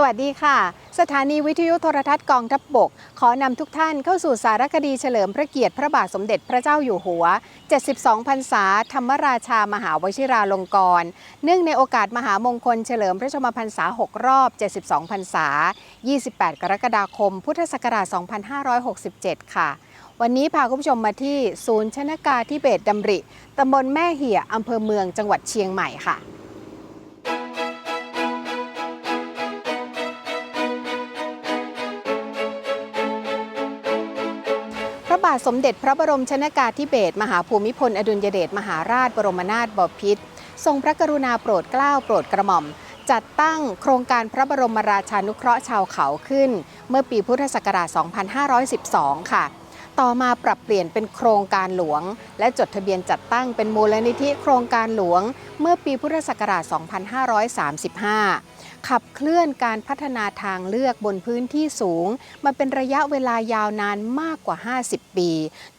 สวัสดีค่ะ สถานีวิทยุโทรทัศน์กองทัพบบก ขอนำทุกท่านเข้าสู่สารคดีเฉลิมพระเกียรติพระบาทสมเด็จพระเจ้าอยู่หัว 72 พรรษา ธรรมราชามหาวชิราลงกรณ์เนื่องในโอกาสมหามงคลเฉลิมพระชมพรรษา 6 รอบ 72 พรรษา 28 กรกฎาคม พุทธศักราช 2567 ค่ะวันนี้พาคุณผู้ชมมาที่ศูนย์ชนกาธิเบศรดำริ ตำบลแม่เหี่ยอำเภอเมืองจังหวัดเชียงใหม่ค่ะ สมเด็จพระบรมชนากาธิเบศรมหาภูมิพล อดุลยเดชมหาราชบรมนาถบพิตรทรงพระกรุณาโปรดเกล้าโปรดกระหม่อม จัดตั้งโครงการพระบรมราชานุเคราะห์ชาวเขาขึ้น เมื่อปีพุทธศักราช 2512 ค่ะ ต่อมาปรับเปลี่ยนเป็นโครงการหลวง และจดทะเบียนจัดตั้งเป็นมูลนิธิโครงการหลวง เมื่อปีพุทธศักราช 2535 ขับเคลื่อนการพัฒนาทางเลือกบนพื้นที่สูง มาเป็นระยะเวลายาวนานมากกว่า 50 ปี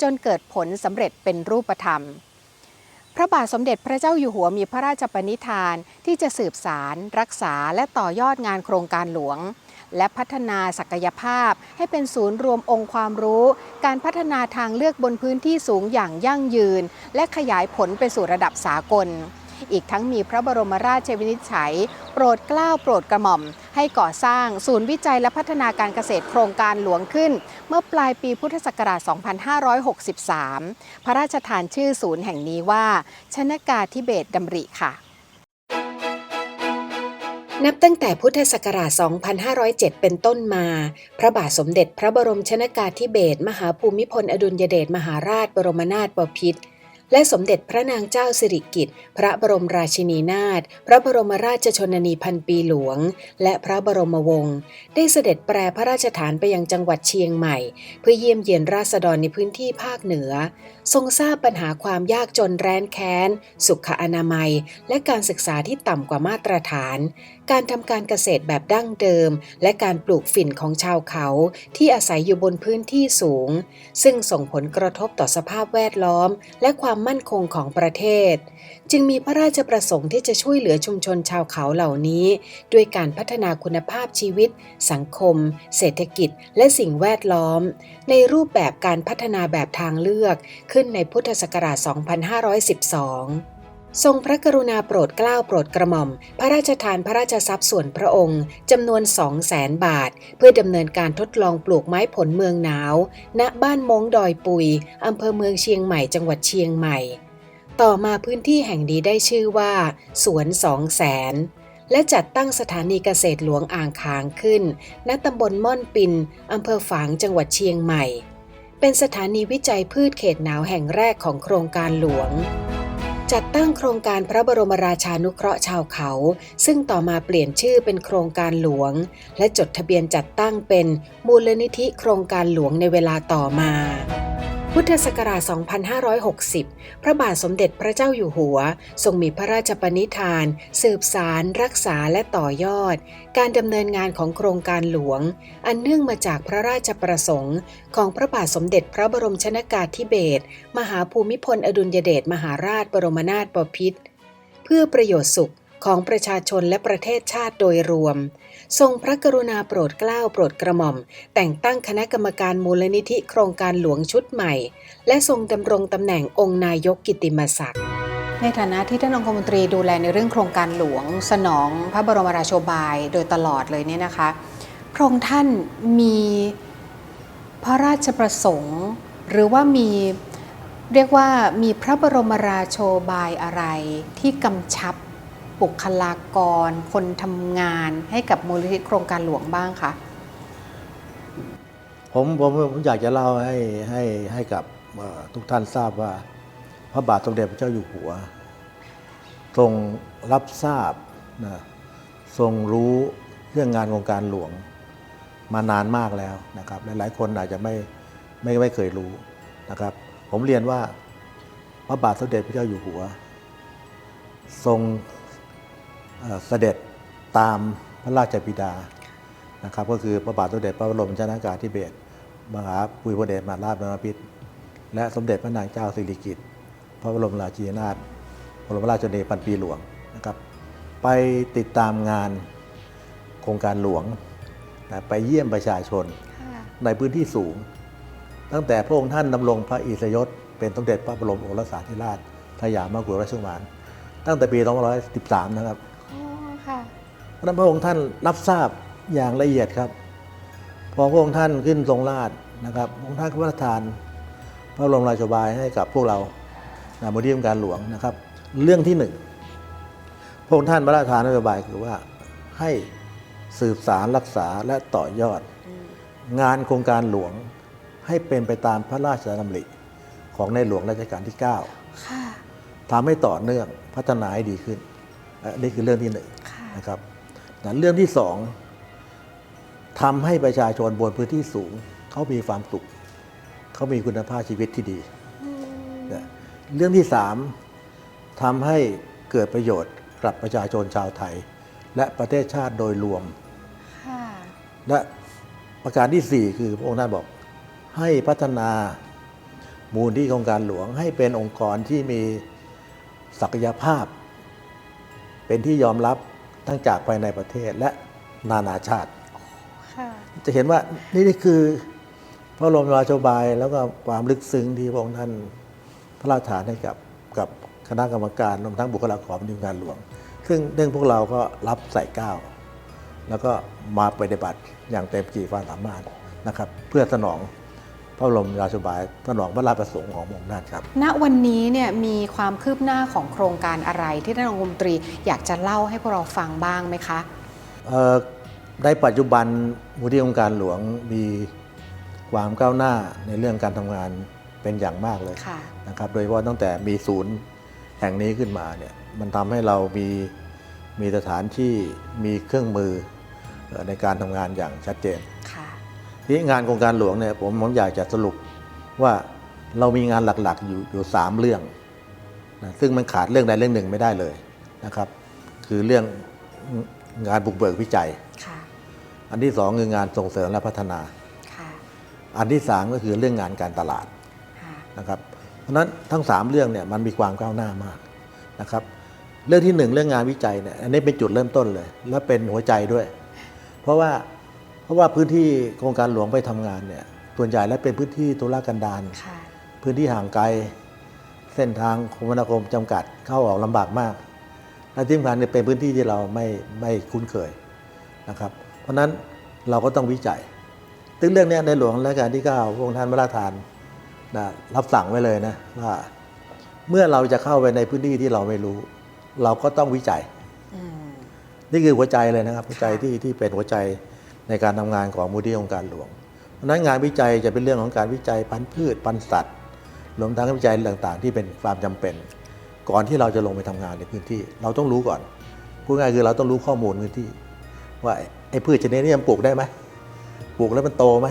จนเกิดผลสำเร็จเป็นรูปธรรม พระบาทสมเด็จพระเจ้าอยู่หัวมีพระราชปณิธานที่จะสืบสาร รักษาและต่อยอดงานโครงการหลวง และพัฒนาศักยภาพให้เป็นศูนย์รวมองค์ความรู้ การพัฒนาทางเลือกบนพื้นที่สูงอย่างยั่งยืน และขยายผลไปสู่ระดับสากล อีกทั้งมีพระบรมราชวินิจฉัย โปรดเกล้าโปรดกระหม่อม ให้ก่อสร้างศูนย์วิจัยและพัฒนาการเกษตรโครงการหลวงขึ้น เมื่อปลายปีพุทธศักราช 2563 พระราชทานชื่อศูนย์แห่งนี้ว่า ชนกาธิเบศดำริค่ะนับตั้งแต่พุทธศักราช 2507 เป็นต้นมา พระบาทสมเด็จพระบรมชนากาธิเบศรมหาภูมิพลอดุลยเดชมหาราชบรมนาถบพิตร และสมเด็จพระนางเจ้าสิริกิติ์พระบรมราชินีนาถพระบรมราชชนนีพันปีหลวง และพระบรมวงศ์ได้เสด็จแปรพระราชฐานไปยังจังหวัดเชียงใหม่ เพื่อเยี่ยมเยียนราษฎรในพื้นที่ภาคเหนือ ทรงทราบปัญหาความยากจนแร้นแค้น สุขอนามัย และการศึกษาที่ต่ำกว่ามาตรฐาน การทำการเกษตรแบบดั้งเดิม และการปลูกฝิ่นของชาวเขาที่อาศัยอยู่บนพื้นที่สูง ซึ่งส่งผลกระทบต่อสภาพแวดล้อม และความมั่นคงของประเทศ จึงมีพระราชประสงค์ที่จะช่วยเหลือชุมชนชาวเขาเหล่านี้ ด้วยการพัฒนาคุณภาพชีวิต สังคม เศรษฐกิจ และสิ่งแวดล้อม ในรูปแบบการพัฒนาแบบทางเลือกขึ้นในพุทธศักราช 2512 ทรงพระกรุณาโปรดเกล้าโปรดกระหม่อม พระราชทานพระราชทรัพย์ส่วนพระองค์จำนวน2 0 0แสนบาท เพื่อดำเนินการทดลองปลูกไม้ผลเมืองหนาว ณบ้านมงดอยปุยอำเภอเมืองเชียงใหม่จังหวัดเชียงใหม่ ต่อมาพื้นที่แห่งนี้ได้ชื่อว่า สวนสองแสนและจัดตั้งสถานีเกษตรหลวงอ่างขางขึ้น ณตำบลม่อนปินอำเภอฝางจังหวัดเชียงใหม่ เป็นสถานีวิจัยพืชเขตหนาวแห่งแรกของโครงการหลวง จัดตั้งโครงการพระบรมราชานุเคราะห์ชาวเขา ซึ่งต่อมาเปลี่ยนชื่อเป็นโครงการหลวง และจดทะเบียนจัดตั้งเป็นมูลนิธิโครงการหลวงในเวลาต่อมา พุทธศักราช 2560 พระบาทสมเด็จพระเจ้าอยู่หัว ทรงมีพระราชปณิธาน สืบสาร รักษาและต่อยอด การดำเนินงานของโครงการหลวง อันเนื่องมาจากพระราชประสงค์ ของพระบาทสมเด็จพระบรมชนากาธิเบศรมหาภูมิพลอดุลยเดชมหาราชบรมนาถบพิตรเพื่อประโยชน์สุขของประชาชนและประเทศชาติโดยรวม ทรงพระกรุณาโปรดเกล้าโปรดกระหม่อม แต่งตั้งคณะกรรมการมูลนิธิโครงการหลวงชุดใหม่ และทรงดำรงตำแหน่งองค์นายกกิติมศักดิ์ในฐานะที่ท่านองคมนตรีดูแลในเรื่องโครงการหลวง สนองพระบรมราโชบายโดยตลอดเลยเนี่ยนะคะพระองค์ท่านมีพระราชประสงค์ หรือว่ามีเรียกว่ามีพระบรมราโชบายอะไรที่กำชับ บุคลากร คนทำงานให้กับมูลนิธิโครงการหลวงบ้างคะผมผมผมอยากจะเล่าให้ให้ให้กับทุกท่านทราบว่า พระบาทสมเด็จพระเจ้าอยู่หัว ทรงรับทราบนะทรงรู้เรื่องงานโครงการหลวงมานานมากแล้วนะครับหลายๆ คนอาจจะไม่ไม่ไม่เคยรู้นะครับ ผมเรียนว่าพระบาทสมเด็จพระเจ้าอยู่หัว ทรง เอ่อเสด็จตามพระราชบิดานะครับก็คือพระบาทสมเด็จพระบรมชนากาธิเบศรมหาภูมิพลอดุลยเดชมหาราชบรมพิตรและสมเด็จพระนางเจ้าสิริกิติ์พระบรมราชินีนาถบรมราชชนนีพันปีหลวงนะครับ ไปติดตามงานโครงการหลวงนะไปเยี่ยมประชาชนค่ะในพื้นที่สูง ตั้งแต่พระองค์ท่านดำรงพระอิสริยศเป็นสมเด็จพระบรมโอรสาธิราชสยามมกุฎราชกุมารตั้งแต่ปี 2513 นะครับอ๋อค่ะเพราะฉะนั้นพระองค์ท่านรับทราบอย่างละเอียดครับ พอพระองค์ท่านขึ้นทรงราชนะครับพระองค์ท่านก็พระราชทาน พระบรมราชบายให้กับพวกเรานะมูลที่องค์การหลวงนะครับ เรื่องที่หนึ่งพระองค์ท่านพระราชทานนโยบายคือว่าให้สืบสารรักษาและต่อยอด งานโครงการหลวงให้เป็นไปตามพระราชดำริของในหลวงรัชกาลที่9ค่ะทำให้ต่อเนื่องพัฒนาให้ดีขึ้นเอ่อนี่คือเรื่องที่หนึ่งค่ะนะครับ แต่เรื่องที่สองทำให้ประชาชนบนพื้นที่สูง เขามีความสุข เขามีคุณภาพชีวิตที่ดีนะเรื่องที่สามทำให้เกิดประโยชน์กับประชาชนชาวไทย และประเทศชาติโดยรวมค่ะและประการที่ 4 คือพระองค์ท่านบอกให้พัฒนามูลที่โครงการหลวง ให้เป็นองค์กรที่มีศักยภาพ เป็นที่ยอมรับ ทั้งจากภายในประเทศและนานาชาติค่ะจะเห็นว่านี่นี่คือพระบรมราชบายแล้วก็ความลึกซึ้งที่พระองค์ท่านพระราชทานให้กับกับคณะกรรมการรวมทั้งบุคลากรในองค์การหลวง ซึ่งเรื่องพวกเราก็รับใส่ก้าวแล้วก็มาปฏิบัติอย่างเต็มที่ความสามารถนะครับ เพื่อสนอง พระบรมราชบายสนองพระราชประสงค์ของพระองค์ท่านครับ ณวันนี้เนี่ยมีความคืบหน้าของโครงการอะไรที่ท่านองคมนตรีอยากจะเล่าให้พวกเราฟังบ้างไหมคะเอ่อในปัจจุบันมูลที่องค์การหลวงมีความก้าวหน้าในเรื่องการทำงานเป็นอย่างมากเลยค่ะนะครับ โดยเฉพาะตั้งแต่มีศูนย์แห่งนี้ขึ้นมาเนี่ยมันทำให้เรามีมีสถานที่มีเครื่องมือเอ่อในการทำงานอย่างชัดเจน ค่ะที่งานโครงการหลวงเนี่ยผมผมอยากจะสรุปว่าเรามีงานหลักๆ อยู่อยู่สามเรื่องนะซึ่งมันขาดเรื่องใดเรื่องหนึ่งไม่ได้เลยนะครับ คือเรื่องงานบุกเบิกวิจัยค่ะอันที่สองคืองานส่งเสริมและพัฒนาค่ะอันที่สามก็คือเรื่องงานการตลาดค่ะนะครับ เพราะฉะนั้นทั้งสามเรื่องเนี่ยมันมีความก้าวหน้ามากนะครับ เรื่องที่หนึ่งเรื่องงานวิจัยเนี่ยอันนี้เป็นจุดเริ่มต้นเลย และเป็นหัวใจด้วย เพราะว่าเพ ราะว่าพื้นที่โครงการหลวงไปทำงานเนี่ยส่วนใหญ่แล้วเป็นพื้นที่ตุลากันดารค่ะพื้นที่ห่างไกล เส้นทางคมนาคมจำกัดเข้าออกลำบากมาก และที่สำคัญเนี่ยเป็นพื้นที่ที่เราไม่ไม่คุ้นเคยนะครับ เพราะฉะนั้นเราก็ต้องวิจัยซึ่งเรื่องเนี้ยในหลวงรัชกาลที่9พระองค์ท่านพระราชทานนะรับสั่งไว้เลยนะว่าเมื่อเราจะเข้าไปในพื้นที่ที่เราไม่รู้ เราก็ต้องวิจัยอืมนี่คือหัวใจเลยนะครับ หัวใจค่ะที่ที่เป็นหัวใจ ในการทำงานของมูลที่องค์การหลวงเพราะฉะนั้นงานวิจัยจะเป็นเรื่องของการวิจัยพันธุ์พืชพันธุ์สัตว์รวมทั้งวิจัยต่างๆ ที่เป็นความจำเป็น ก่อนที่เราจะลงไปทำงานในพื้นที่ เราต้องรู้ก่อนพูดง่ายคือเราต้องรู้ข้อมูลพื้นที่ ว่าไอ้พืชชนิดนี้มันปลูกได้ไหมปลูกแล้วมันโตไหม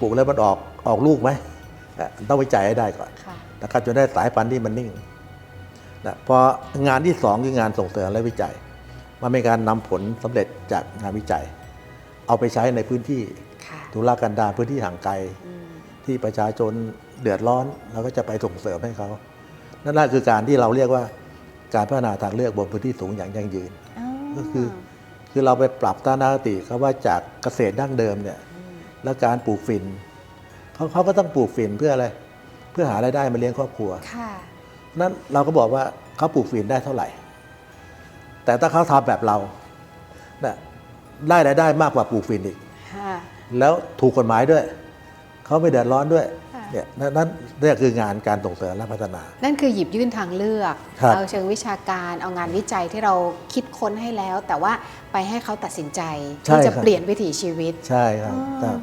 ปลูกแล้วมันออกออกลูกไหมอะต้องวิจัยให้ได้ก่อนค่ะนะครับจนได้สายพันธุ์ที่มันนิ่งนะพองานที่สองคืองานส่งเสริมและวิจัย มันเป็นการนำผลสำเร็จจากงานวิจัย เอาไปใช้ในพื้นที่ค่ะธุรกันดารพื้นที่ห่างไกลอืมที่ประชาชนเดือดร้อนเราก็จะไปส่งเสริมให้เขานั่นแหละคือการที่เราเรียกว่าการพัฒนาทางเลือกบนพื้นที่สูงอย่างยั่งยืนอ๋อก็คือคือเราไปปรับต้านคติเขาว่าจากเกษตรดั้งเดิมเนี่ยแล้วการปลูกฝิ่นเขาเขาก็ต้องปลูกฝิ่นเพื่ออะไร เพื่อหารายได้มาเลี้ยงครอบครัวค่ะนั้นเราก็บอกว่าเขาปลูกฝิ่นได้เท่าไหร่ แต่ถ้าเขาทำแบบเรานะ ได้รายได้มากกว่าปลูกฝิ่นอีก ค่ะ แล้วถูกกฎหมายด้วย เขาไม่เดือดร้อนด้วยค่ะ เนี่ยนั่นนั่นนี่คืองานการส่งเสริมและพัฒนา นั่นคือหยิบยื่นทางเลือก ครับ เอาเชิงวิชาการเอางานวิจัยที่เราคิดค้นให้แล้ว แต่ว่าไปให้เขาตัดสินใจใช่ที่จะครับเปลี่ยนวิถีชีวิต ใช่ครับอ๋อ ครับ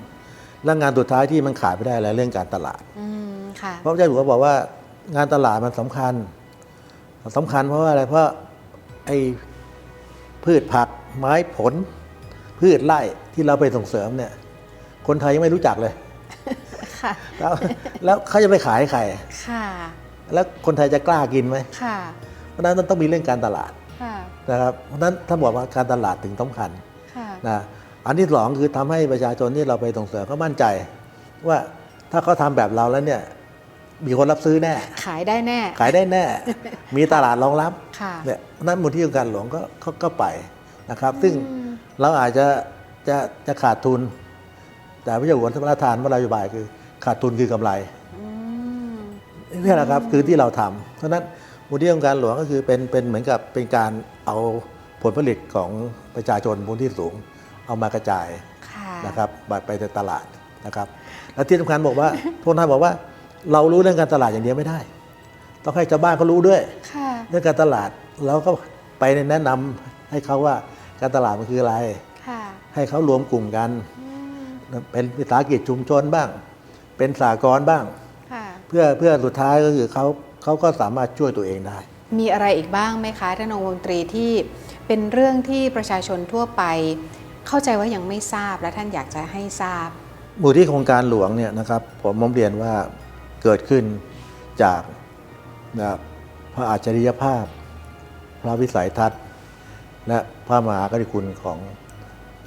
แล้วงานสุดท้ายที่มันขาดไม่ได้แล้วเรื่องการตลาด อืมค่ะเพราะพระเจ้าอยู่หัวบอกว่างานตลาดมันสำคัญสำคัญเพราะว่าอะไรเพราะไอ้พืชผักไม้ผล พืชไร่ที่เราไปส่งเสริมเนี่ย คนไทยยังไม่รู้จักเลย ค่ะ แล้วแล้วเขาจะไปขายให้ใคร ค่ะ แล้วคนไทยจะกล้ากินไหม ค่ะ เพราะฉะนั้นมันต้องมีเรื่องการตลาดค่ะ นะครับ เพราะฉะนั้นถ้าบอกว่าการตลาดถึงสำคัญค่ะ นะอันที่สองคือทำให้ประชาชนที่เราไปส่งเสริมเขามั่นใจ ว่าถ้าเขาทำแบบเราแล้วเนี่ย มีคนรับซื้อแน่ ขายได้แน่ ขายได้แน่ มีตลาดรองรับค่ะ เนี่ยเพราะฉะนั้นมูลที่องค์การหลวงก็เขาก็ไปนะครับ ซึ่ง อืม เราอาจจะจะจะขาดทุน แต่พระเจ้าอยู่หัวพระราชทานพระนโยบายคือ ขาดทุนคือกำไรอืมนี่แหละครับคือที่เราทำเพราะฉะนั้นมูลที่องค์การหลวงก็คือเป็นเป็นเหมือนกับเป็นการเอาผลผลิตของประชาชนพื้นที่สูง เอามากระจายค่ะนะครับไปในตลาดนะครับและที่สำคัญบอกว่าพวกท่านบอกว่า เรารู้เรื่องการตลาดอย่างเดียวไม่ได้ ต้องให้ชาวบ้านเขารู้ด้วยค่ะเรื่องการตลาดเราก็ไปแนะนำให้เขาว่า การตลาดมันคืออะไรค่ะให้เขารวมกลุ่มกันอืมเป็นวิสาหกิจชุมชนบ้าง เป็นสากลบ้างค่ะเพื่อเพื่อสุดท้ายก็คือเขาเขาก็สามารถช่วยตัวเองได้ มีอะไรอีกบ้างไหมคะท่านองคมนตรีที่เป็นเรื่องที่ประชาชนทั่วไป เข้าใจว่ายังไม่ทราบและท่านอยากจะให้ทราบ มูลที่โครงการหลวงเนี่ยนะครับผมมเรียนว่าเกิดขึ้นจากนะพระอัจฉริยภาพ พระวิสัยทัศน์และ พระมหากรุณาธิคุณของ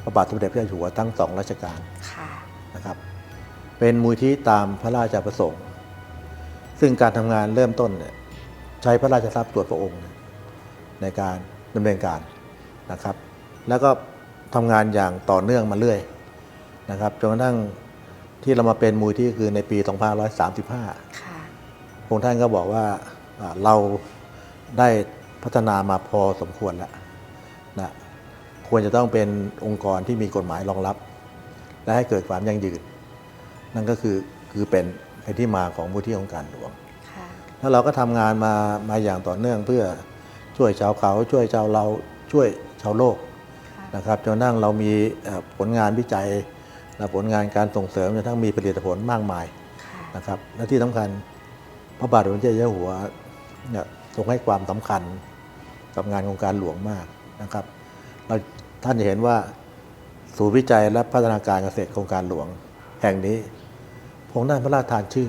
พระบาทสมเด็จพระเจ้าอยู่หัวทั้งสองรัชกาลค่ะนะครับ เป็นมูลที่ตามพระราชประสงค์ ซึ่งการทำงานเริ่มต้นเนี่ยใช้พระราชทรัพย์ตรวจพระองค์ ในการดำเนินการนะครับ แล้วก็ทำงานอย่างต่อเนื่องมาเรื่อยนะครับจนกระทั่งที่เรามาเป็นมูลที่คือในปี2535ค่ะพระองค์ท่านก็บอกว่าอ่าเราได้พัฒนามาพอสมควรแล้วนะ ควรจะต้องเป็นองค์กรที่มีกฎหมายรองรับ และให้เกิดความยั่งยืน นั่นก็คือคือเป็นเป็นที่มาของมูลที่องค์การหลวงค่ะแล้วเราก็ทำงานมามาอย่างต่อเนื่องเพื่อช่วยชาวเขาช่วยชาวเราช่วยชาวโลกค่ะนะครับจนกระทั่งเรามีเอ่อผลงานวิจัยและผลงานการส่งเสริมจนกระทั่งมีผลิตผลมากมายค่ะนะครับและที่สำคัญพระบาทสมเด็จพระเจ้าอยู่หัวเนี่ยทรงให้ความสำคัญกับงานของการหลวงมากนะครับ เราท่านจะเห็นว่าศูนย์วิจัยและพัฒนาการเกษตรโครงการหลวง แห่งนี้พระองค์ได้พระราชทานชื่อ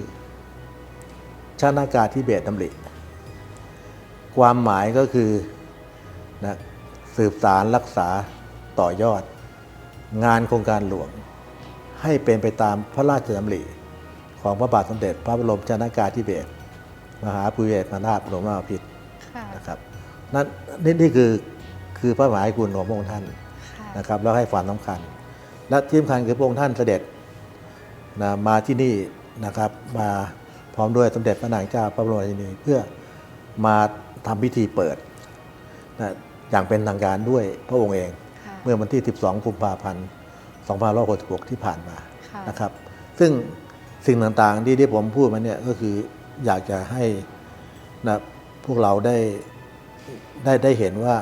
ชาตินากาธิเบศดำริความหมายก็คือนะสืบสารรักษาต่อยอด งานโครงการหลวง ให้เป็นไปตามพระราชดำริของพระบาทสมเด็จพระบรมชนากาธิเบศรมหาภูมิพลอนาถบรมนาถบพิตรค่ะนะครับนั่นนี่นี่คือ คือพระมหากรุณของพระองค์ท่านค่ะนะครับแล้วให้ความสำคัญ และที่สำคัญคือพระองค์ท่านเสด็จนะมาที่นี่นะครับมาพร้อมด้วยสมเด็จพระนางเจ้าพระบรมราชินีเพื่อมาทำพิธีเปิดนะอย่างเป็นทางการด้วยพระองค์เองค่ะเมื่อวันที่ 12 กุมภาพันธ์ 2566 ที่ผ่านมาค่ะนะครับ ซึ่งสิ่งต่างๆที่ที่ผมพูดมาเนี่ยก็คืออยากจะให้นะพวกเราได้ได้ได้เห็นว่า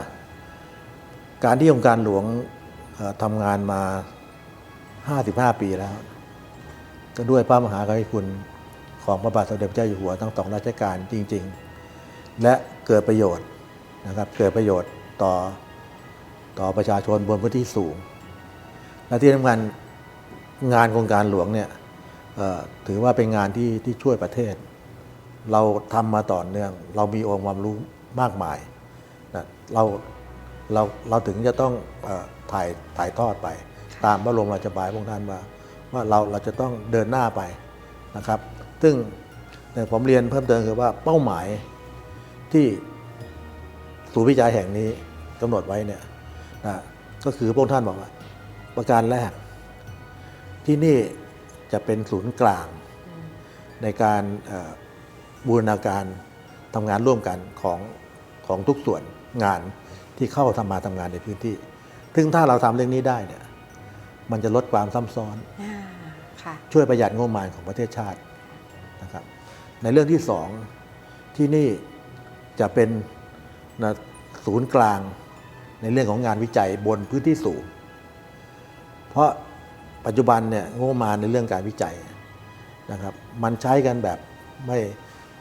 การที่องค์การหลวงทำงานมา 55 ปีแล้ว ก็ด้วยพระมหากรุณาธิคุณของพระบาทสมเด็จพระเจ้าอยู่หัวทั้งสองราชการจริง ๆ และเกิดประโยชน์นะครับเกิดประโยชน์ต่อต่อประชาชนบนพื้นที่สูง และที่สำคัญงานโครงการหลวงเนี่ยถือว่าเป็นงานที่ที่ช่วยประเทศ เราทำมาต่อเนื่อง เรามีองค์ความรู้มากมายนะเรา เราเราถึงจะต้องอถ่ายถ่ายทอดไป ตามพระบรมราชบายพระองค์ท่านว่าว่าเราเราจะต้องเดินหน้าไปนะครับ ซึ่งผมเรียนเพิ่มเติมคือว่าเป้าหมายที่ศูนย์วิจัยแห่งนี้กำหนดไว้เนี่ยนะก็คือพระองค์ท่านบอกว่า ประการแรก ที่นี่จะเป็นศูนย์กลาง ในการบูรณาการทำงานร่วมกันของของทุกส่วนงาน ที่เข้าทำมาทำงานในพื้นที่ ซึ่งถ้าเราทำเรื่องนี้ได้เนี่ย มันจะลดความซ้ำซ้อนอ่าค่ะช่วยประหยัดงบประมาณของประเทศชาตินะครับ ในเรื่องที่สองที่นี่จะเป็นนะศูนย์กลางในเรื่องของงานวิจัยบนพื้นที่สูง เพราะปัจจุบันเนี่ยงบประมาณในเรื่องการวิจัยนะครับ มันใช้กันแบบไม่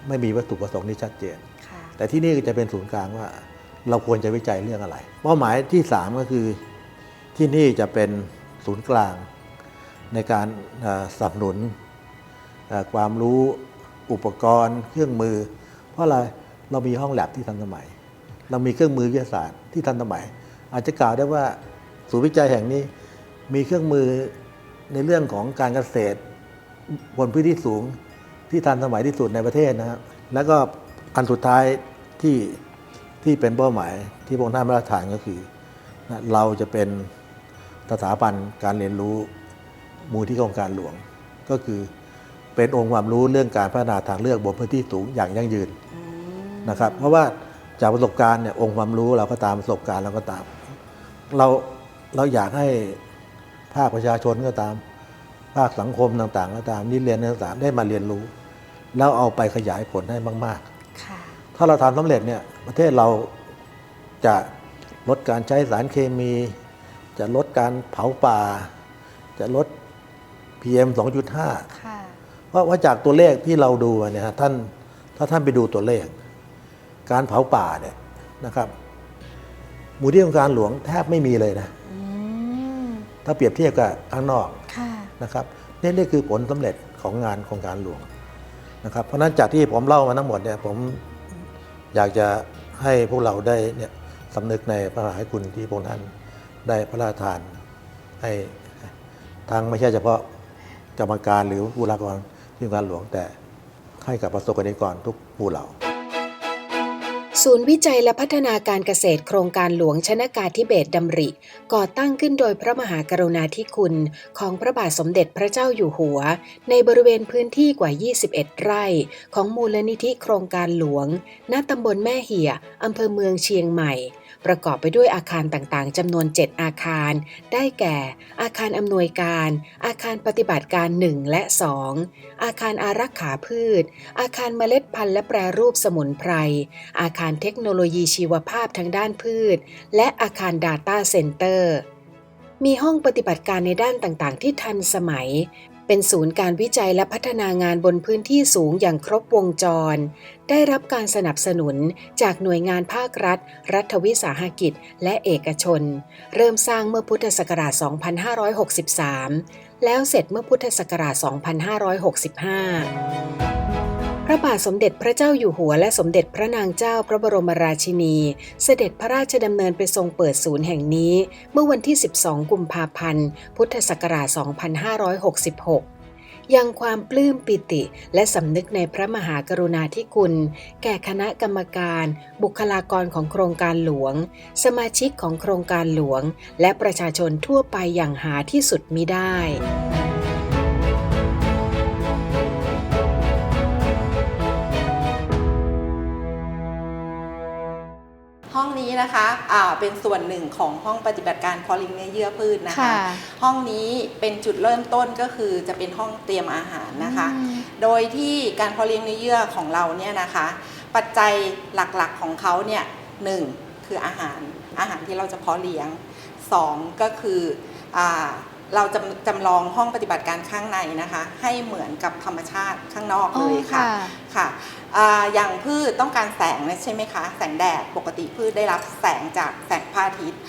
ไม่มีวัตถุประสงค์ที่ชัดเจนค่ะแต่ที่นี่ก็จะเป็นศูนย์กลางว่า เราควรจะวิจัยเรื่องอะไร เป้าหมายที่ 3 ก็คือที่นี่จะเป็นศูนย์กลาง ในการสนับสนุนความรู้อุปกรณ์เครื่องมือ เพราะอะไรเรามีห้องแลบที่ทันสมัย เรามีเครื่องมือวิทยาศาสตร์ที่ทันสมัย อาจจะกล่าวได้ว่าศูนย์วิจัยแห่งนี้มีเครื่องมือในเรื่องของการเกษตรบนพื้นที่สูงที่ทันสมัยที่สุดในประเทศนะครับแล้วก็อันสุดท้ายที่ ที่เป็นเป้าหมายที่พระองค์ท่านพระราชทานก็คือ เราจะเป็นสถาบันการเรียนรู้มูลที่โครงการหลวง ก็คือเป็นองค์ความรู้เรื่องการพัฒนาทางเลือกบนพื้นที่สูงอย่างยั่งยืนนะครับ เพราะว่าจากประสบการณ์เนี่ยองค์ความรู้เราก็ตามประสบการณ์เราก็ตาม เราเราอยากให้ภาคประชาชนก็ตาม ภาคสังคมต่างๆ ก็ตามนิเรียนต่างๆได้มาเรียนรู้ แล้วเอาไปขยายผลให้มาก ๆ ถ้าเราทำสำเร็จเนี่ยประเทศเราจะลดการใช้สารเคมี จะลดการเผาป่า จะลด PM 2.5ค่ะเพราะว่าจากตัวเลขที่เราดูมาเนี่ยฮะท่านถ้าท่านไปดูตัวเลข การเผาป่าเนี่ยนะครับมูลที่องค์การหลวงแทบไม่มีเลยนะอืมถ้าเปรียบเทียบกับข้างนอกค่ะนะครับนี่นี่คือผลสำเร็จของงานโครงการหลวงนะครับ เพราะฉะนั้นจากที่ผมเล่ามาทั้งหมดเนี่ยผม อยากจะให้พวกเราได้เนี่ยสำนึกในพระมหากรุณาธิคุณที่พระองค์ท่านได้พระราชทาน ให้ทั้งไม่ใช่เฉพาะกรรมการหรือบุคลากรที่งการหลวงแต่ให้กับประสบกรณิกรทุกผู้เหล่า ศูนย์วิจัยและพัฒนาการเกษตรโครงการหลวงชนากาธิเบศดำริ ก่อตั้งขึ้นโดยพระมหากรุณาธิคุณ ของพระบาทสมเด็จพระเจ้าอยู่หัว ในบริเวณพื้นที่กว่า 21 ไร่ ของมูลนิธิโครงการหลวง ณตำบลแม่เหี่ยอำเภอเมืองเชียงใหม่ ประกอบไปด้วยอาคารต่างๆจำนวน 7 อาคาร ได้แก่ อาคารอำนวยการ อาคารปฏิบัติการ 1 และ 2 อาคารอารักขาพืช อาคารเมล็ดพันธุ์และแปรรูปสมุนไพร อาคารเทคโนโลยีชีวภาพทางด้านพืช และอาคาร Data Center มีห้องปฏิบัติการในด้านต่างๆ ที่ทันสมัย เป็นศูนย์การวิจัยและพัฒนางานบนพื้นที่สูงอย่างครบวงจร ได้รับการสนับสนุนจากหน่วยงานภาครัฐ รัฐวิสาหกิจ และเอกชน เริ่มสร้างเมื่อพุทธศักราช 2563 แล้วเสร็จเมื่อพุทธศักราช 2565 พระบาทสมเด็จพระเจ้าอยู่หัวและสมเด็จพระนางเจ้าพระบรมราชินี เสด็จพระราชดำเนินไปทรงเปิดศูนย์แห่งนี้ เมื่อวันที่ 12 กุมภาพันธ์ พุทธศักราช 2566 ยังความปลื้มปิติและสำนึกในพระมหากรุณาธิคุณ แก่คณะกรรมการ บุคลากรของโครงการหลวง สมาชิกของโครงการหลวง และประชาชนทั่วไปอย่างหาที่สุดมิได้ นี้นะคะอ่าเป็นส่วนหนึ่งของห้องปฏิบัติการเพอเลิงเนื้อเยื่อพืชนะคะค่ะห้องนี้เป็นจุดเริ่มต้นก็คือจะเป็นห้องเตรียมอาหารนะคะ โดยที่การเพาะเลี้ยงเนื้อเยื่อของเราเนี่ยนะคะ ปัจจัยหลักๆของเขาเนี่ยหนึ่งคืออาหารอาหารที่เราจะเพาะเลี้ยงสองก็คืออา เราจำจำลองห้องปฏิบัติการข้างในนะคะ ให้เหมือนกับธรรมชาติข้างนอกเลยค่ะ ค่ะอ่าอย่างพืชต้องการแสงนะใช่ไหมคะ แสงแดดปกติพืชได้รับแสงจากแสงพระอาทิตย์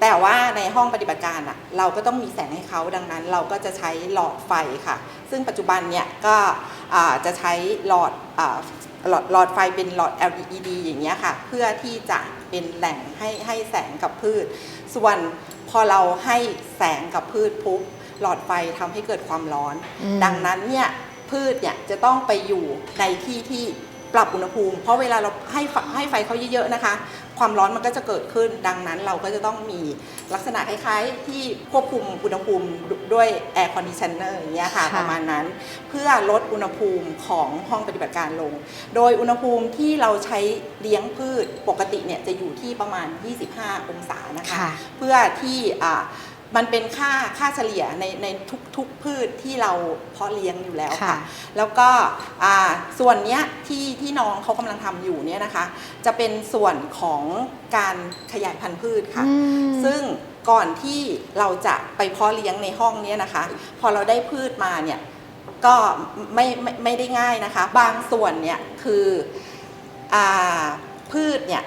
แต่ว่าในห้องปฏิบัติการอะเราก็ต้องมีแสงให้เขาดังนั้น เราก็จะใช้หลอดไฟค่ะ ซึ่งปัจจุบันเนี่ยก็อ่าจะใช้หลอดอา หลอดหลอดไฟเป็นหลอด LED อย่างเงี้ยค่ะ เพื่อที่จะเป็นแหล่งให้ให้แสงกับพืช ส่วนพอเราให้แสงกับพืชปุ๊บหลอดไฟทำให้เกิดความร้อนอืมดังนั้นเนี่ยพืชเนี่ยจะต้องไปอยู่ในที่ที่ปรับอุณหภูมิ เพราะเวลาเราให้ไฟให้ไฟเขาเยอะๆนะคะ ความร้อนมันก็จะเกิดขึ้น ดังนั้นเราก็จะต้องมีลักษณะคล้ายๆ ที่ควบคุมอุณหภูมิด้วยแอร์คอนดิชเนอร์อย่างเงี้ยค่ะค่ะ ประมาณนั้น เพื่อลดอุณหภูมิของห้องปฏิบัติการลง โดยอุณหภูมิที่เราใช้เลี้ยงพืชปกติเนี่ยจะอยู่ที่ประมาณ 25 องศานะคะ ค่ะ เพื่อที่อ่า มันเป็นค่าค่าเฉลี่ยในในทุกๆพืชที่เราเพาะเลี้ยงอยู่แล้วค่ะค่ะแล้วก็อ่าส่วนเนี้ยที่ที่น้องเขากำลังทำอยู่เนี่ยนะคะ จะเป็นส่วนของการขยายพันธุ์พืชค่ะอืมซึ่งก่อนที่เราจะไปเพาะเลี้ยงในห้องเนี้ยนะคะ พอเราได้พืชมาเนี่ยก็ไม่ไม่ไม่ได้ง่ายนะคะ บางส่วนเนี่ยคืออาพืชเนี่ย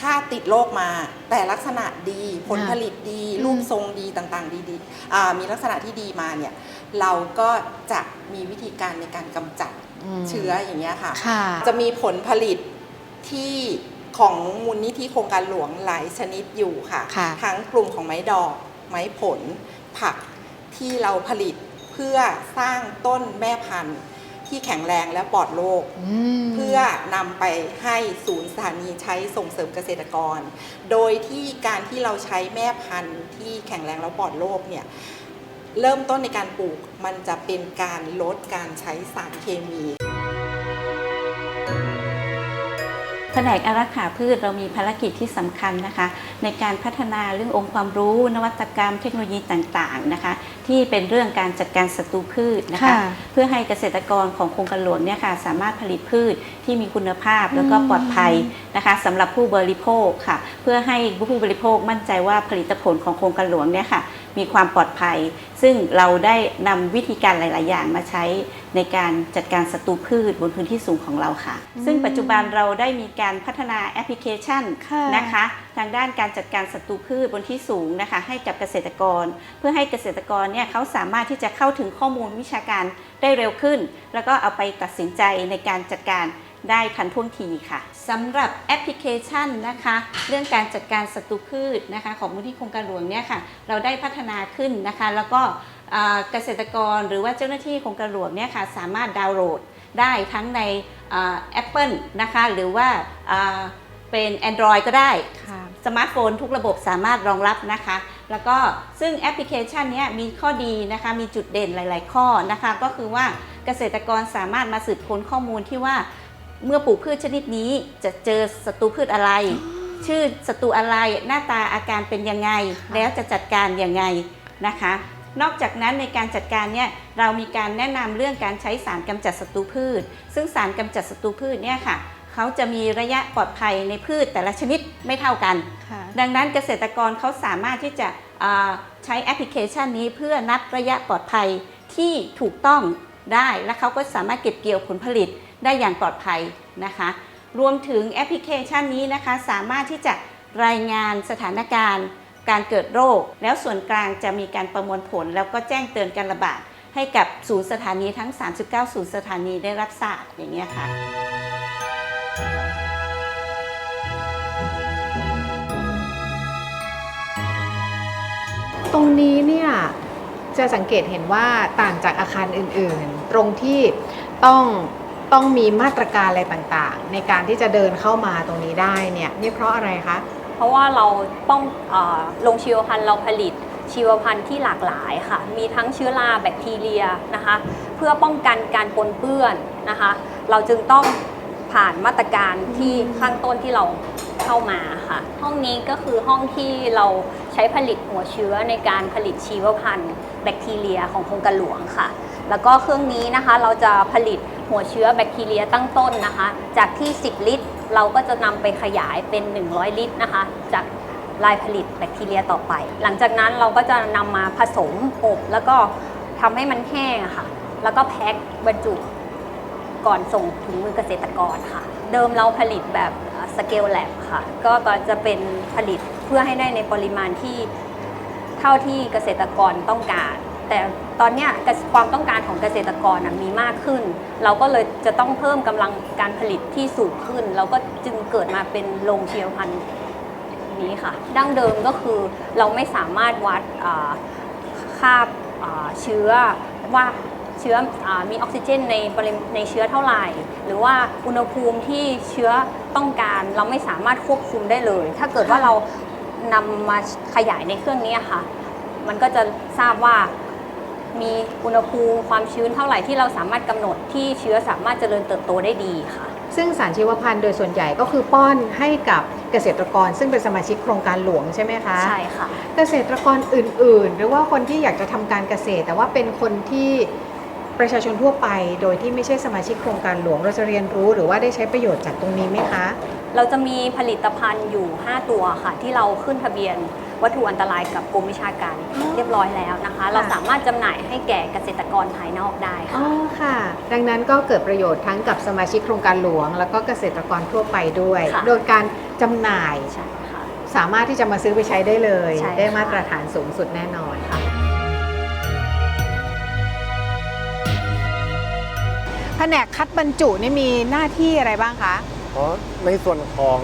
ถ้าติดโรคมา แต่ลักษณะดีผลค่ะผลิตดีอืมรูปทรงดีต่างๆ ดีๆอ่ามีลักษณะที่ดีมาเนี่ยเราก็จะมีวิธีการในการกำจัดมเชื้ออย่างเงี้ยค่ะค่ะ จะมีผลผลิตที่ของมูลนิธิโครงการหลวงหลายชนิดอยู่ค่ะค่ะทั้งกลุ่มของไม้ดอก ไม้ผล ผักที่เราผลิตเพื่อสร้างต้นแม่พันธุ์ ที่แข็งแรงและปลอดโรคเพื่อนำไปให้ศูนย์สถานีใช้ส่งเสริมเกษตรกร โดยที่การที่เราใช้แม่พันธุ์ที่แข็งแรงแล้วปลอดโรคเนี่ยเริ่มต้นในการปลูกมันจะเป็นการลดการใช้สารเคมีแผนกอารักขาพืชเรามีภารกิจที่สำคัญนะคะ ในการพัฒนาเรื่ององค์ความรู้ นวัตกรรมเทคโนโลยีต่างๆนะคะ ที่เป็นเรื่องการจัดการศัตรูพืชนะคะ ค่ะเพื่อให้เกษตรกรของโครงการหลวงเนี่ยค่ะสามารถผลิตพืชที่มีคุณภาพแล้วก็ปลอดภัยนะคะสำหรับผู้บริโภคค่ะ เพื่อให้ผู้บริโภคมั่นใจว่าผลิตผลของโครงการหลวงเนี่ยค่ะมีความปลอดภัย ซึ่งเราได้นำวิธีการหลาย ๆ อย่างมาใช้ในการจัดการศัตรูพืชบนพื้นที่สูงของเราค่ะ ซึ่งปัจจุบันเราได้มีการพัฒนาแอปพลิเคชันค่ะ นะคะ ทางด้านการจัดการศัตรูพืชบนที่สูงนะคะ ให้กับเกษตรกร เพื่อให้เกษตรกรเนี่ยเขาสามารถที่จะเข้าถึงข้อมูลวิชาการได้เร็วขึ้น แล้วก็เอาไปตัดสินใจในการจัดการได้ทันท่วงทีค่ะสำหรับแอปพลิเคชันนะคะ เรื่องการจัดการศัตรูพืชนะคะ ของมูลที่โครงการหลวงเนี่ยค่ะ เราได้พัฒนาขึ้นนะคะ แล้วก็อ่าเกษตรกรหรือว่าเจ้าหน้าที่โครงการหลวงเนี่ยค่ะ สามารถดาวน์โหลดได้ทั้งในแอปเปิลนะคะ หรือว่าอ่าเป็น Android ก็ได้ค่ะ สมาร์ทโฟนทุกระบบสามารถรองรับนะคะ แล้วก็ซึ่งแอปพลิเคชันนี้มีข้อดีนะคะ มีจุดเด่นหลาย ๆ ข้อนะคะ ก็คือว่าเกษตรกรสามารถมาสืบค้นข้อมูลที่ว่าเมื่อปลูกพืชชนิดนี้จะเจอศัตรูพืชอะไร ชื่อศัตรูอะไรหน้าตาอาการเป็นยังไง แล้วจะจัดการยังไงนะคะ นอกจากนั้นในการจัดการเนี่ยเรามีการแนะนำเรื่องการใช้สารกำจัดศัตรูพืช ซึ่งสารกำจัดศัตรูพืชเนี่ยค่ะ เขาจะมีระยะปลอดภัยในพืชแต่ละชนิดไม่เท่ากันค่ะดังนั้นเกษตรกรเขาสามารถที่จะอ่าใช้แอปพลิเคชันนี้เพื่อนับระยะปลอดภัยที่ถูกต้องได้ และเขาก็สามารถเก็บเกี่ยวผลผลิตได้อย่างปลอดภัยนะคะ รวมถึงแอปพลิเคชันนี้นะคะสามารถที่จะรายงานสถานการณ์ การเกิดโรค แล้วส่วนกลางจะมีการประมวลผล แล้วก็แจ้งเตือนการระบาดให้กับศูนย์สถานีทั้ง 39 ศูนย์สถานีได้รับทราบอย่างเงี้ยค่ะ ตรงนี้เนี่ยจะสังเกตเห็นว่าต่างจากอาคารอื่นๆ ตรงที่ต้องต้องมีมาตรการอะไรต่างๆ ในการที่จะเดินเข้ามาตรงนี้ได้เนี่ยนี่เพราะอะไรคะ เพราะว่าเราป้องเออโรงชีวพันธุ์เราผลิตชีวพันธุ์ที่หลากหลายค่ะ มีทั้งเชื้อราแบคทีเรียนะคะ เพื่อป้องกันการปนเปื้อนนะคะ เราจึงต้องผ่านมาตรการที่ข้างต้นที่เราเข้ามาค่ะ ห้องนี้ก็คือห้องที่เรา ใช้ผลิตหัวเชื้อในการผลิตชีวพันธุ์แบคทีเรียของโครงการหลวงค่ะ แล้วก็เครื่องนี้นะคะเราจะผลิตหัวเชื้อแบคทีเรียตั้งต้นนะคะ จากที่ 10 ลิตร เราก็จะนำไปขยายเป็น 100 ลิตรนะคะ จากลายผลิตแบคทีเรียต่อไป หลังจากนั้นเราก็จะนำมาผสมอบแล้วก็ทำให้มันแห้งค่ะ แล้วก็แพ็คบรรจุก่อนส่งถึงมือเกษตรกรค่ะ เดิมเราผลิตแบบสเกลแลบค่ะ ก็จะเป็นผลิต เพื่อให้ได้ในปริมาณที่เท่าที่เกษตรกรต้องการ แต่ตอนนี้ความต้องการของเกษตรกรมีมากขึ้น เราก็เลยจะต้องเพิ่มกำลังการผลิตที่สูงขึ้น เราก็จึงเกิดมาเป็นโรงเชียวพันธุ์นี้ค่ะ ดั้งเดิมก็คือเราไม่สามารถวัดค่าเชื้อว่าเชื้ออมีออกซิเจนในปริในเชื้อเท่าไหร่ หรือว่าอุณหภูมิที่เชื้อต้องการเราไม่สามารถควบคุมได้เลย ถ้าเกิดว่าเรา นำมาขยายในเครื่องนี้ค่ะ มันก็จะทราบว่ามีอุณหภูมิความชื้นเท่าไหร่ที่เราสามารถกำหนดที่เชื้อสามารถเจริญเติบโตได้ดีค่ะ ซึ่งสารชีวพันธุ์โดยส่วนใหญ่ก็คือป้อนให้กับเกษตรกร ซึ่งเป็นสมาชิกโครงการหลวงใช่ไหมคะใช่ค่ะ เกษตรกรอื่น ๆ หรือว่าคนที่อยากจะทำการเกษตร แต่ว่าเป็นคนที่ประชาชนทั่วไป โดยที่ไม่ใช่สมาชิกโครงการหลวงเราจะเรียนรู้ หรือว่าได้ใช้ประโยชน์จากตรงนี้ไหมคะ เราจะมีผลิตภัณฑ์อยู่ 5 ตัวค่ะ ที่เราขึ้นทะเบียนวัตถุอันตรายกับกรมวิชาการอ๋อเรียบร้อยแล้วนะคะ เราสามารถจำหน่ายให้แก่เกษตรกรภายนอกได้อ๋ค่ะอค่ะ ดังนั้นก็เกิดประโยชน์ทั้งกับสมาชิกโครงการหลวง แล้วก็เกษตรกรทั่วไปด้วย ค่ะ โดยการจำหน่ายใช่ค่ะ สามารถที่จะมาซื้อไปใช้ได้เลย ใช่ค่ะ ได้มาตรฐานสูงสุดแน่นอนค่ะ แผนกคัดบรรจุนี่มีหน้าที่อะไรบ้างคะ เพราะในส่วนของ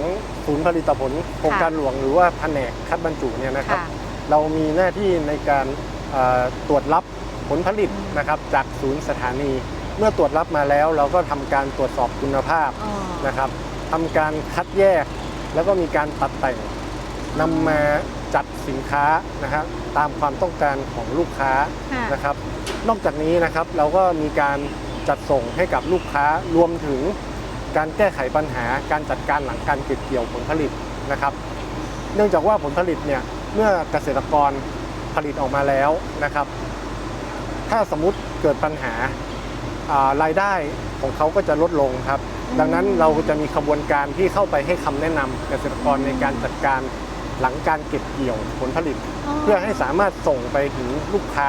ศูนย์ผลิตผลโครงการหลวงหรือว่าแผนกคัดบรรจุเนี่ยนะครับ ค่ะเรามีหน้าที่ในการเอ่อตรวจรับผลผลิตนะครับ จากศูนย์สถานีมื่อตรวจรับมาแล้วเราก็ทำการตรวจสอบคุณภาพอ๋อนะครับทำการคัดแยก แล้วก็มีการตัดแต่งนำมาจัดสินค้านะครับตามความต้องการของลูกค้า ค่ะนะครับนอกจากนี้นะครับเราก็มีการจัดส่งให้กับลูกค้ารวมถึง การแก้ไขปัญหาการจัดการหลังการเก็บเกี่ยวผลผลิตนะครับ เนื่องจากว่าผลผลิตเนี่ยเมื่อเกษตรกรผลิตออกมาแล้วนะครับ ถ้าสมมุติเกิดปัญหารายได้ของเขาก็จะลดลงครับ ดังนั้นเราจะมีขบวนการที่เข้าไปให้คำแนะนำเกษตรกรในการจัดการหลังการเก็บเกี่ยวผลผลิต เพื่อให้สามารถส่งไปถึงลูกค้า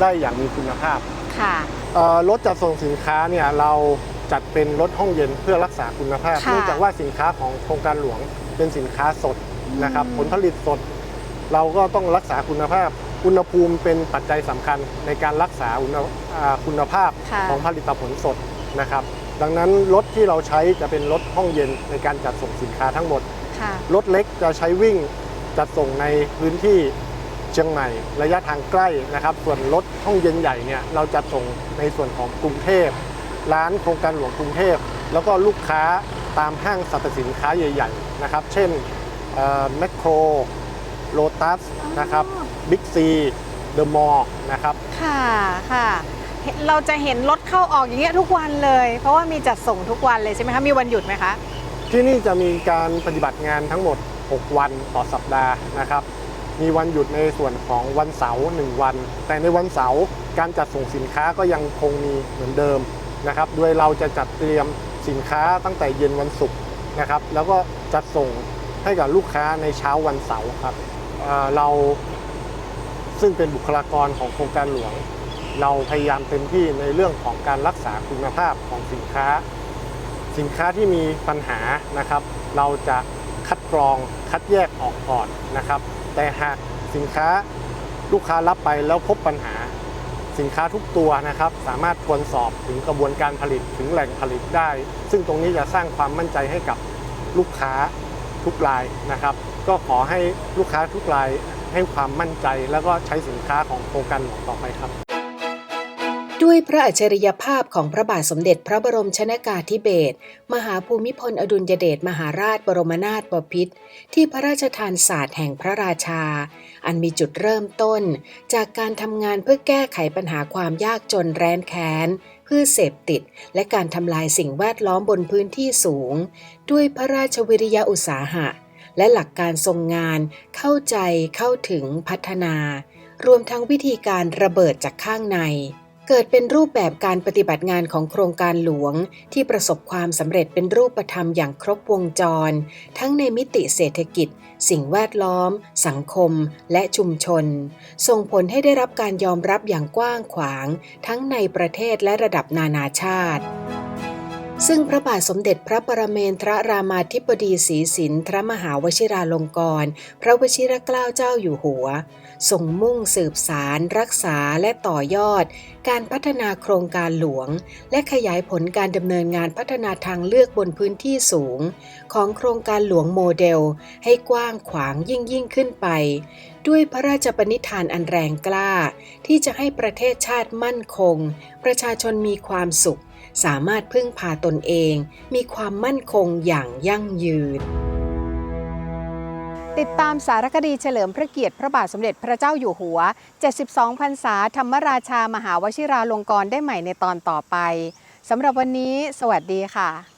ได้อย่างมีคุณภาพ ค่ะ เอ่อรถจัดส่งสินค้าเนี่ยเราจัดเป็นรถห้องเย็นเพื่อรักษาคุณภาพค่ะเนื่องจากว่าสินค้าของโครงการหลวงเป็นสินค้าสดนะครับ อืม ผลผลิตสด เราก็ต้องรักษาคุณภาพ อุณหภูมิเป็นปัจจัยสำคัญในการรักษาอุณหอ่าคุณภาพค่ะของผลิตผลสดนะครับ ดังนั้นรถที่เราใช้จะเป็นรถห้องเย็นในการจัดส่งสินค้าทั้งหมด ค่ะ รถเล็กจะใช้วิ่งจัดส่งในพื้นที่ เชียงใหม่ ระยะทางใกล้นะครับ ส่วนรถห้องเย็นใหญ่เนี่ยเราจะส่งในส่วนของกรุงเทพ ร้านโครงการหลวงกรุงเทพ แล้วก็ลูกค้าตามห้างสรรพสินค้าใหญ่ๆนะครับ เช่นแมคโครโลตัสนะครับบิ๊กซีเดอะมอลล์นะครับ ค่ะค่ะเห็นเราจะเห็นรถเข้าออกอย่างเงี้ยทุกวันเลย เพราะว่ามีจัดส่งทุกวันเลยใช่ไหมคะ มีวันหยุดไหมคะ ที่นี่จะมีการปฏิบัติงานทั้งหมด 6 วันต่อสัปดาห์นะครับ มีวันหยุดในส่วนของวันเสาร์1วัน แต่ในวันเสาร์การจัดส่งสินค้าก็ยังคงมีเหมือนเดิมนะครับโดยเราจะจัดเตรียมสินค้าตั้งแต่เย็นวันศุกร์นะครับ แล้วก็จัดส่งให้กับลูกค้าในเช้าวันเสาร์ครับเเราซึ่งเป็นบุคลากรของโครงการหลวง เราพยายามเต็มที่ในเรื่องของการรักษาคุณภาพของสินค้า สินค้าที่มีปัญหานะครับ เราจะคัดกรองคัดแยกออกก่อนนะครับ แต่หากสินค้าลูกค้ารับไปแล้วพบปัญหาสินค้าทุกตัวนะครับ สามารถตรวจสอบถึงกระบวนการผลิตถึงแหล่งผลิตได้ ซึ่งตรงนี้จะสร้างความมั่นใจให้กับลูกค้าทุกรายนะครับ ก็ขอให้ลูกค้าทุกรายให้ความมั่นใจ แล้วก็ใช้สินค้าของโครงการหลวงต่อไปครับ ด้วยพระอัจฉริยภาพของพระบาทสมเด็จพระบรมชนากาธิเบศรมหาภูมิพลอดุลยเดชมหาราชบรมนาถบพิตรที่พระราชทานศาสตร์แห่งพระราชา อันมีจุดเริ่มต้น จากการทำงานเพื่อแก้ไขปัญหาความยากจนแร้นแค้นพืชเสพติด และการทำลายสิ่งแวดล้อมบนพื้นที่สูง ด้วยพระราชวิริยะอุตสาหะ และหลักการทรงงาน เข้าใจเข้าถึงพัฒนา รวมทั้งวิธีการระเบิดจากข้างใน เกิดเป็นรูปแบบการปฏิบัติงานของโครงการหลวง ที่ประสบความสำเร็จเป็นรูปธรรมอย่างครบวงจร ทั้งในมิติเศรษฐกิจ สิ่งแวดล้อม สังคม และชุมชน ส่งผลให้ได้รับการยอมรับอย่างกว้างขวาง ทั้งในประเทศและระดับนานาชาติ ซึ่งพระบาทสมเด็จพระปรเมนทรรามาธิบดีศรีสินทรมหาวชิราลงกรณ์พระวชิรเกล้าเจ้าอยู่หัวทรงมุ่งสืบสาร รักษาและต่อยอด การพัฒนาโครงการหลวง และขยายผลการดำเนินงานพัฒนาทางเลือกบนพื้นที่สูง ของโครงการหลวงโมเดล ให้กว้างขวางยิ่งยิ่งขึ้นไป ด้วยพระราชปณิธานอันแรงกล้า ที่จะให้ประเทศชาติมั่นคง ประชาชนมีความสุข สามารถพึ่งพาตนเอง มีความมั่นคงอย่างยั่งยืน ติดตามสารคดีเฉลิมพระเกียรติพระบาทสมเด็จพระเจ้าอยู่หัว 72พรรษาธรรมราชามหาวชิราลงกรณ์ได้ใหม่ในตอนต่อไปสำหรับวันนี้ สวัสดีค่ะ